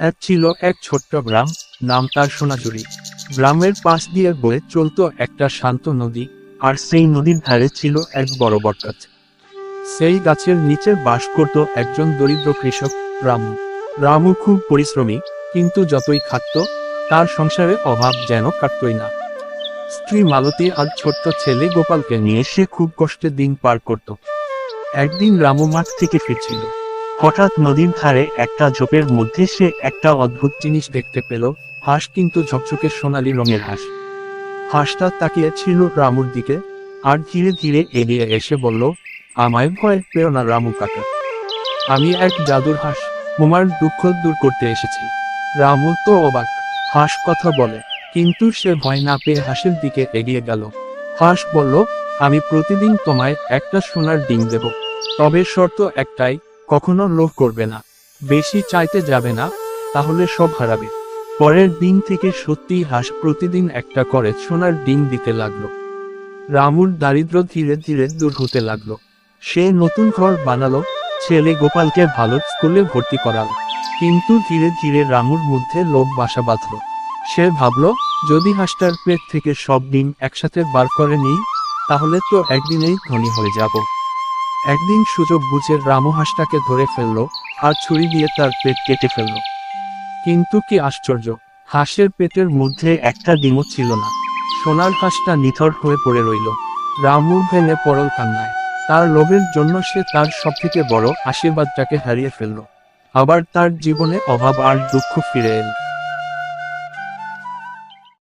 এক ছিল এক ছোট্ট গ্রাম, নাম তার সোনাঝুরি। গ্রামের পাশ দিয়ে বয়ে চলতো একটা শান্ত নদী, আর সেই নদীর ধারে ছিল এক বড় বটগাছ। সেই গাছের নিচে বাস করত একজন দরিদ্র কৃষক, রামু। রামু খুব পরিশ্রমী, কিন্তু যতই খাটত, তার সংসারে অভাব যেন কাটতই না। স্ত্রী মালতী আর ছোট্ট ছেলে গোপালকে নিয়ে সে খুব কষ্টে দিন পার করত। একদিন রামু মাঠ থেকে ফিরছিল। হঠাৎ নদীর ধারে একটা ঝোপের মধ্যে সে একটা অদ্ভুত জিনিস দেখতে পেল, হাঁস কিন্তু ঝকঝকে সোনালী রঙের হাঁস। হাঁসটা তাকিয়ে ছিল রামুর দিকে, আর ধীরে ধীরে এগিয়ে এসে বলল, আমায় ভয় পেও না রামু কাকা। আমি এক জাদুর হাঁস, তোমার দুঃখ দূর করতে এসেছি। রামু তো অবাক, হাঁস কথা বলে, কিন্তু সে ভয় না পেয়ে হাঁসের দিকে এগিয়ে গেল। হাঁস বলল, আমি প্রতিদিন তোমায় একটা সোনার ডিম দেব, তবে শর্ত একটাই কখনো লোভ করবে না। বেশি চাইতে যাবে না, তাহলে সব হারাবে। পরের দিন থেকে সত্যি হাঁস প্রতিদিন একটা করে সোনার ডিম দিতে লাগল। রামুর দারিদ্র ধীরে ধীরে দূর হতে লাগল। সে নতুন ঘর বানালো, ছেলে গোপালকে ভালো স্কুলে ভর্তি করালো। কিন্তু ধীরে ধীরে রামুর মধ্যে লোভ বাসা বাঁধল। সে ভাবল, যদি হাঁসটার পেট থেকে সব ডিম একসাথে বার করে নিই, তাহলে তো একদিনেই ধনী হয়ে যাব। একদিন সুযোগ বুঝে রামু হাঁসটাকে ধরে ফেলল আর ছুরি দিয়ে তার পেট কেটে ফেলল। কিন্তু কি আশ্চর্য, হাঁসের পেটের মধ্যে একটা ডিমও ছিল না। সোনার হাঁসটা নিথর হয়ে পড়ে রইল। রামু ভেঙে পড়ল কান্নায়। তার লোভের জন্য সে তার সবথেকে বড় আশীর্বাদটাকে হারিয়ে ফেলল। আবার তার জীবনে অভাব আর দুঃখ ফিরে এল।